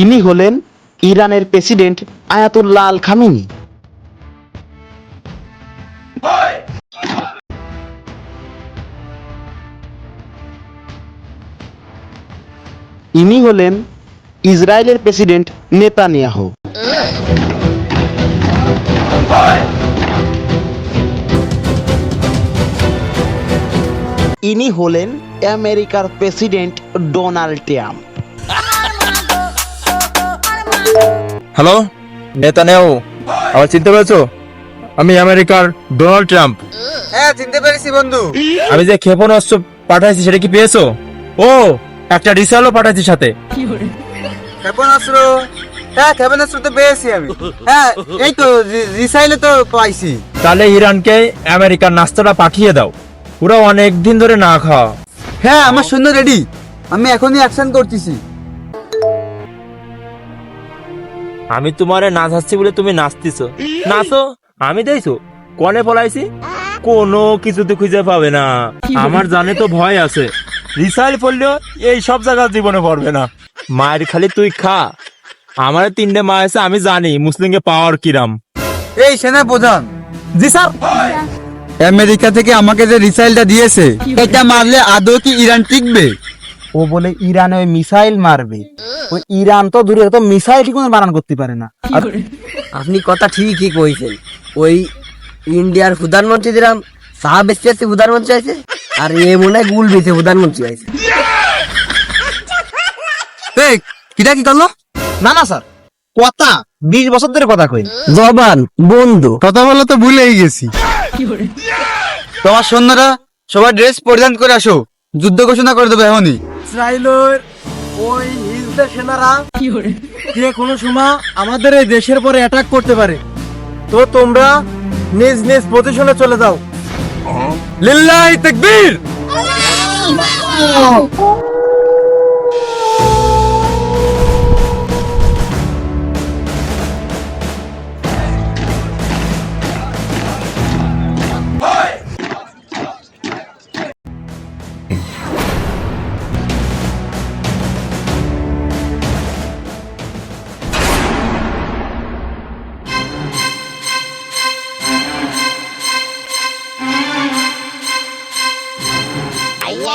ইনি হলেন ইরানের প্রেসিডেন্ট আয়াতুল্লাহ আল খামিনি। ইনি হলেন ইসরায়েলের প্রেসিডেন্ট নেতানিয়াহু। ইনি হলেন আমেরিকার প্রেসিডেন্ট ডোনাল্ড ট্রাম্প। হ্যালো নেতানেও আবার চিনতে পেরেছ? আমি আমেরিকার ডোনাল্ড ট্রাম্প। হ্যাঁ চিনতে পেরেছি বন্ধু। আমি যে ক্ষেপণাস্ত্র পাঠাইছি সেটা কি পেয়েছ? ও একটা রিসালও পাঠাইছি সাথে। ক্ষেপণাস্ত্র? হ্যাঁ ক্ষেপণাস্ত্র তো পেয়েছি আমি। হ্যাঁ এই তো রিসাইলে তো পাইছি। তাহলে ইরানকে আমেরিকার নাস্তাটা পাঠিয়ে দাও। ওরা অনেক দিন ধরে না খাওয়া হ্যাঁ আমার সৈন্য রেডি আমি এখনই অ্যাকশন করতেছি। আমি তোমারে নাচাচ্ছি বলে তুমি নাচতিছ। নাচো আমি দেখছ কনে পলাইছি? কোনো কিছুতে খুঁজে পাবে না। আমার জানে তো ভয় আছে। রিসাইল পড়লেও এই সব জায়গা জীবনে পড়বে না। মায়ের খালি তুই খা। আমার তিনটে মা আছে আমি জানি মুসলিমকে পাওয়ার কিরাম। এই সেনা প্রধান জি স্যার। আমেরিকা থেকে আমাকে যে রিসাইলটা দিয়েছে এটা মারলে আদৌ কি ইরান টিকবে? ও বলে ইরানে ওই মিসাইল মারবে। ওই ইরান তো দূরে তো মিসাইল ঠিক মতো বানান করতে পারে না। আর আপনি কথা ঠিকই কইছেন। ওই ইন্ডিয়ার প্রধানমন্ত্রী দিলাম সাহা বেশি আছে প্রধানমন্ত্রী আছে আর এ মনে হয় গুল বেঁচে প্রধানমন্ত্রী আছে। এই কিটা কি করল? না না স্যার কথা বিশ বছর ধরে কথা কই জবান বন্ধু। কথা বলা তো ভুলেই গেছি। তোমার সৈন্যরা সবার ড্রেস পরিধান করে আসো। যুদ্ধ ঘোষণা করে দেবে এখনই। ইসরায়েলের ওই হিজদের সেনারা যে কোনো সময় আমাদের এই দেশের পরে অ্যাটাক করতে পারে। তো তোমরা নিজ নিজ পজিশনে চলে যাও। লিল্লাহি তাকবীর!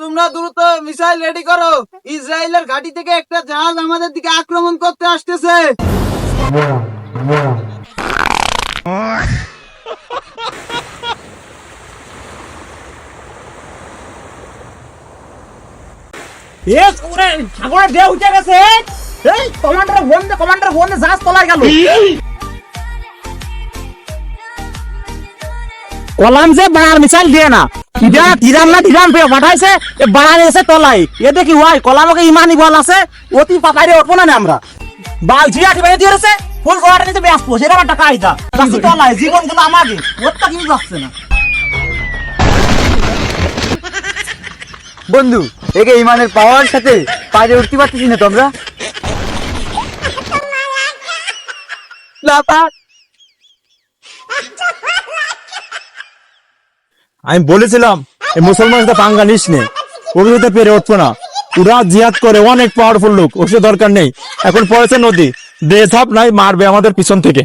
তোমরা দ্রুত মিসাইল রেডি করো। ইসরায়েলের ঘাঁটি থেকে একটা জাহাজ আমাদের দিকে আক্রমণ করতে আসতেছে। কলাম যে বাড়ার মিসাইল দিয়ে না। ইডা তিরান না পেয়ে পাঠাইছে এ বাড়ার এসে তলাই। এ দেখি ওয়াই কলামকে ইমানি বল আছে অতি পাকাইরে উঠবো না আমরা। বাল জিয়া দিয়ে রয়েছে ফুল করাটা নিতে ব্যস্ত সেটা আমার টাকা আইতা কাছে তলাই জীবনগুলো আমাকে যাচ্ছে না। বন্ধু একে ইমানের পাওয়ার সাথে পায়ে উঠতে পারতেছি না তোমরা। আমি বলেছিলাম, এই মুসলমান সাথে পাঙ্গা নিস নে। ওগুলোতে পেরে উঠবো না। ওরা জিহাদ করে অনেক পাওয়ারফুল লোক ওসে দরকার নেই। এখন পড়েছে নদী। দেশ ঝাপ নাই, মারবে আমাদের পিছন থেকে।